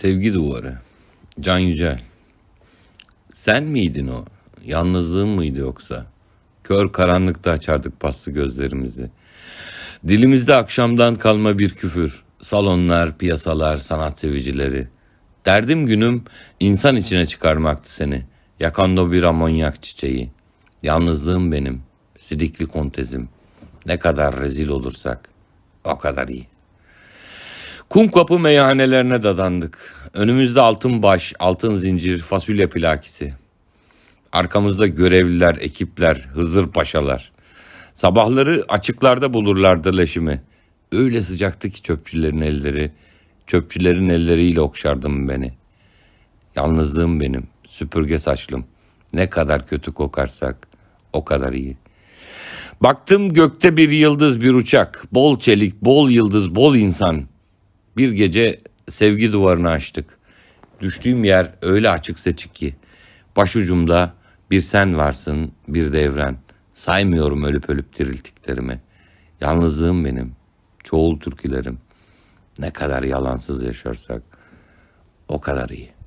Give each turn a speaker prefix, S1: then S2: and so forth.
S1: Sevgi duvarı. Can Yücel. Sen miydin o? Yalnızlığın mıydı yoksa? Kör karanlıkta açardık paslı gözlerimizi. Dilimizde akşamdan kalma bir küfür. Salonlar, piyasalar, sanat sevicileri. Derdim günüm insan içine çıkarmaktı seni. Yakanda bir amonyak çiçeği. Yalnızlığım benim. Sidikli kontezim. Ne kadar rezil olursak o kadar iyi. Kum kapı meyhanelerine dadandık. Önümüzde altın baş, altın zincir, fasulye plakisi. Arkamızda görevliler, ekipler, Hızır paşalar. Sabahları açıklarda bulurlardı leşimi. Öyle sıcaktı ki çöpçülerin elleri. Çöpçülerin elleriyle okşardım beni. Yalnızlığım benim, süpürge saçlım. Ne kadar kötü kokarsak o kadar iyi. Baktım gökte bir yıldız bir uçak. Bol çelik, bol yıldız, bol insan. Bir gece sevgi duvarını açtık. Düştüğüm yer öyle açık seçik ki. Başucumda bir sen varsın, bir de evren. Saymıyorum ölüp ölüp diriltiklerimi. Yalnızlığım benim, çoğul türkülerim. Ne kadar yalansız yaşarsak o kadar iyi.